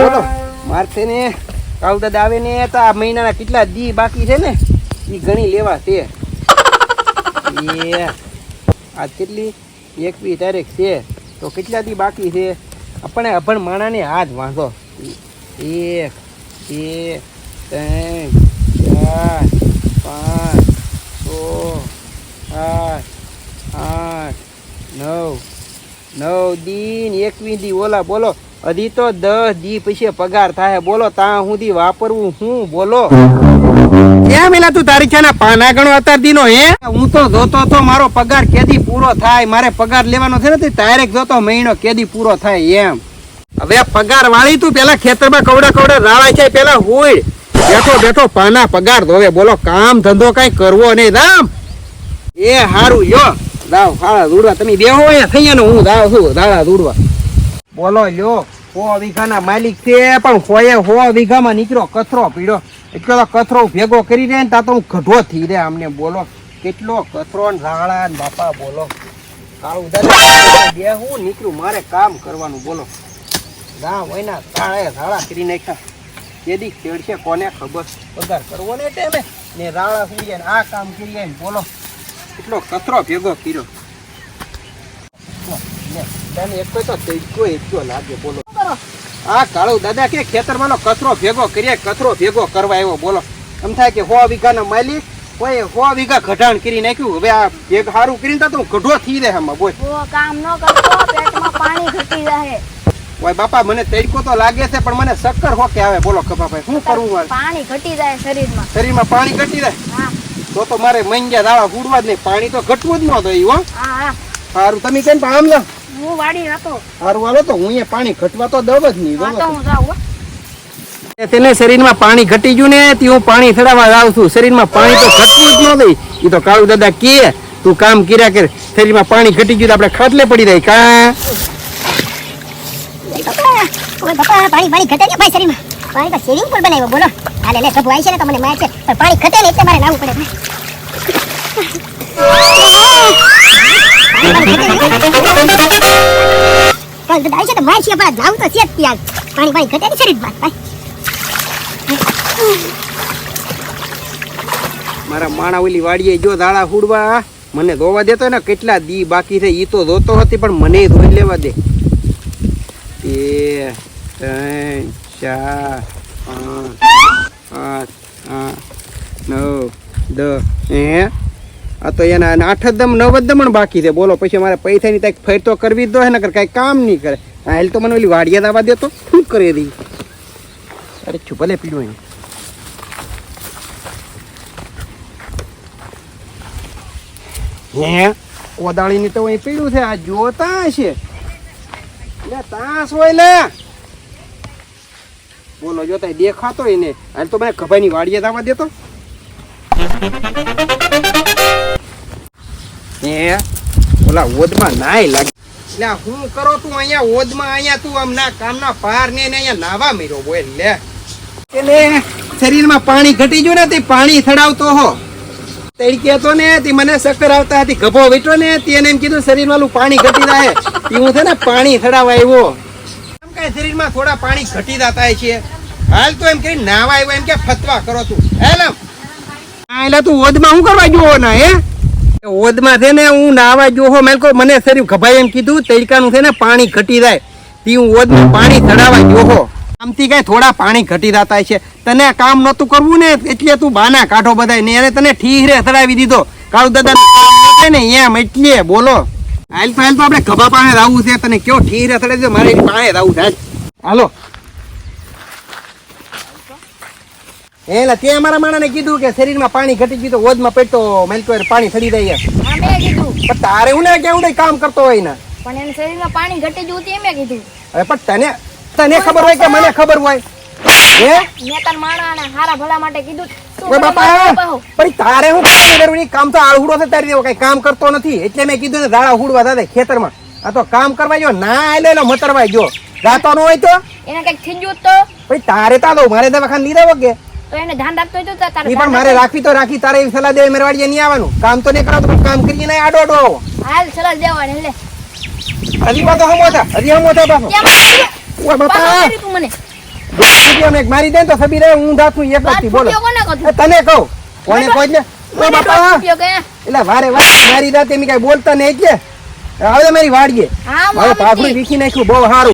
બોલો મારશે ને દાદા આવે ને તો આ મહિનાના કેટલા દી બાકી છે ને? એ ગણી લેવા તે એ આ કેટલી? એકવીસ તારીખ છે. તો કેટલા દી બાકી છે? આપણે અભણ માણાને હાથ વાંધો. એક, બે, ત્રણ, ચાર પાંચ છ સાત આઠ નવ નવ દિન એકવી દી ઓલા બોલો. હજી તો દસ દી પછી પગાર થાય. બોલો ત્યાં સુધી વાપરવું હું? બોલો. ક્યાં મેલા તું તારી છે પાના ગણો અત્યાર દીનો હે? હું તો જોતો તો મારો પગાર કેદી પૂરો થાય? મારે પગાર લેવાનો છે ને તે જોતો મહિનો કેદી પૂરો થાય એમ. હવે પગાર વાળી તું પેલા ખેતરમાં કવડા કવડા રાળા છે પેલા હોય. બેઠો બેઠો પાના પગાર ધોવે. બોલો કામ ધંધો કઈ કરવો નહીં. રામ! એ હારું યો. દાવ હાળા દૂડવા. તમે બેહો અહીંયા થઈ ને હું દાવ છું. દાડા દૂડવા. બોલો, લ્યો. સો વીઘાના માલિક છે, પણ હોએ હો વીઘામાં નીકળ્યો, કચરો પીડ્યો. એટલો તો કચરો ભેગો કરી દે ને, તા તો હું ગઢો થઈ રે આમને બોલો. કેટલો કચરો ને રાળા ને બાપા, બોલો. કાળું દાદા બેહું નીકળ્યું મારે કામ કરવાનું, બોલો. ગામ હોયના તાળે રાળા કરી નાખ્યા. કેદી ખેડશે, કોને ખબર? પગાર કરવો ને ટેમે ને રાળા સુઈ જાય ને આ કામ કરી જાય ને બોલો. એટલો કચરો ભેગો કર્યો. તને એક તો તડકો એટલો લાગે બોલો. આ કાળુ દાદા કે ખેતરમાંનો કચરો ભેગો કરીએ કચરો ભેગો કરવા આવ્યો બોલો. એમ થાય કે સો વીઘાનો માલિક કોઈ સો વીઘા ઘટાણ કરી નાખ્યું. હવે આ ભેગ સારું કરીને તો તું ગઢો થઈ રહે આમાં બોલ. કામ ન કરતો પેટમાં પાણી ઘટી જાય ઓય બાપા મને તડકો તો લાગે છે પણ મને શક્કર હો કે આવે બોલો કપાભાઈ શું કરવું મારે? પાણી ઘટી જાય શરીરમાં. શરીરમાં પાણી ઘટી જાય? હા. તો તો મારે મંગ્યા દાળા ઉડવા જ નહીં પાણી તો ઘટવું જ ન એવું સારું તમે કેમ આમ લો? હું વાડી હતો. સારું હાલો તો હું પાણી ઘટવા તો દવ જ નહીં. તેને શરીરમાં પાણી ઘટી ગયું ને તે હું પાણી ચડાવવા જાઉં છું. શરીરમાં પાણી તો ઘટવું જ ન દઈ. એ તો કાળુ દાદા કે તું કામ કર્યા કર શરીરમાં પાણી ઘટી ગયું તો આપણે ખાટલે પડી રહી કા? પાણી પાણી ઘટે ભાઈ શરીરમાં. પાણી તો સ્વિમિંગ પૂલ બનાવ્યો, બોલો. હાલે લે પ્રભુ આવી છે ને તો મને માર છે. પણ પાણી ઘટે ને એટલે મારે લાવવું પડે. કાલ તો આવી છે તો માર છે પણ લાવવું તો છે જ ત્યાં. પાણી પાણી ઘટે ને શરીરમાં ભાઈ મારા માણા ઓલી વાડીએ જો દાડા હુડવા, મને ધોવા દેતો ને કેટલા દી બાકી છે એ તો ધોતો હતી, પણ મને ધોઈ લેવા દે. એ ચાર, પાંચ આઠ, નવ હે? આ તો એના આઠ જ દમ, નવ જ બાકી છે. બોલો, પછી મારે પૈસાની કંઈક ફેર તો કરવી દો એના કરે કાંઈ કામ નહીં કરે. હાલ તો મને ઓલી વાડિયા દાવા દેતો શું કરે રી? અરે છું, ભલે પીડું એ હે? કોદાળીની તો અહીં પીડ્યું છે, આ જોતા હશે. લે, તાસ હોય, લે. બોલો જોતા દેખાતો એને હાલ તો મને ખભાની વાડીએ દાવા દેતો. એ ઓલા ઓદમાં નાય લાગે. એટલે હું કરો તું અહીંયા ઓદમાં અહીંયા તું આમ ના કામના પાર ને અહીંયા નાવા મેરો બોલ લે. એટલે શરીરમાં પાણી ઘટી ગયું ને, તે પાણી થડાવતો હો. તડકે હતો ને, તે મને ચક્કર આવતા હતી, ગભો વીટો ને, તેને એમ કીધું શરીર વાળું પાણી ઘટી જાય. તે હું છે ને, પાણી થડાવા આવ્યો. કઈ શરીરમાં થોડા પાણી ઘટી જતા છે. હાલ તો એમ કરી નાવા આવ્યો એમ કે ફતવા કરો તું. હેલમ એટલે તું ઓદમાં શું કરવા જોવો ના હે? ઓદમાં છે ને હું નાવા જોહો મેં કહો મને શરીર ગભાઈ એમ કીધું તડકાનું છે ને પાણી ઘટી જાય. તી હું ઓદમાં પાણી ચડાવવા જોહો આમથી કઈ થોડા પાણી ઘટી જતા છે. તને કામ નતું કરવું ને એટલે તું બાના કાઢો બધાય. ને એને તને ઠીરે ચડાવી દીધો. કાળુ દાદા ને એમ એટલે બોલો. હાલમાં તો આપણે ગભા પાસે આવવું છે તને કેવો ઠીહરે ચડાવી દીધો મારે એની પાસે આવવું છે હાલો. એટલે તે અમારા માણાને કીધું કે શરીરમાં પાણી ઘટી ગયું તો ઓદમાં પેટો મેલતો પાણી સડી જાય મેં કીધું. પણ તારે હું ને કેવું નહીં કામ કરતો હોય ને. પણ એને શરીરમાં પાણી ઘટી ગયું હતું એ મેં કીધું. હવે પણ તને તને ખબર હોય કે મને ખબર હોય? હે? મેં તને માણાને હારા ભલા માટે કીધું. ઓય બાપા પણ તારે હું કામ કરવું કામ તો આળહુડો છે તારી જેવો કઈ કામ કરતો નથી. એટલે મેં કીધું ને દાડા હુડવા દાદા ખેતરમાં. આ તો કામ કરવા જો ના આલે એનો મતરવા જો રાતો નો હોય તો? એને કંઈક થઈ ગયું તો? પછી તારે તા દો મારે દવાખાને નહીં રહેવો કે? તો એને ધ્યાન રાખતો હોય તો તારે ઈ પણ મારે રાખવી તો રાખી તારે એવી સલાહ દે મેરવાડીએ નહીં આવવાનું. કામ તો નહીં કરો તો કામ કરીને આડો આડો આવો. હાલ સરસ દેવાની લે. હજી પાછો હમો થા હજી હમો થા પાછો. ઓય બાપા. તું મને? મારી દે તો સબી રહે હું દાતું એક જ બોલો. તને કહું? કોને કોઈ ને ઓ બાપા. એટલે વારે વારે મારી રાતે એમ કઈ બોલતા નહીં કે. હવે મારી વાડીએ. હા પાઘડી વીખી નાખ્યું બહુ સારું.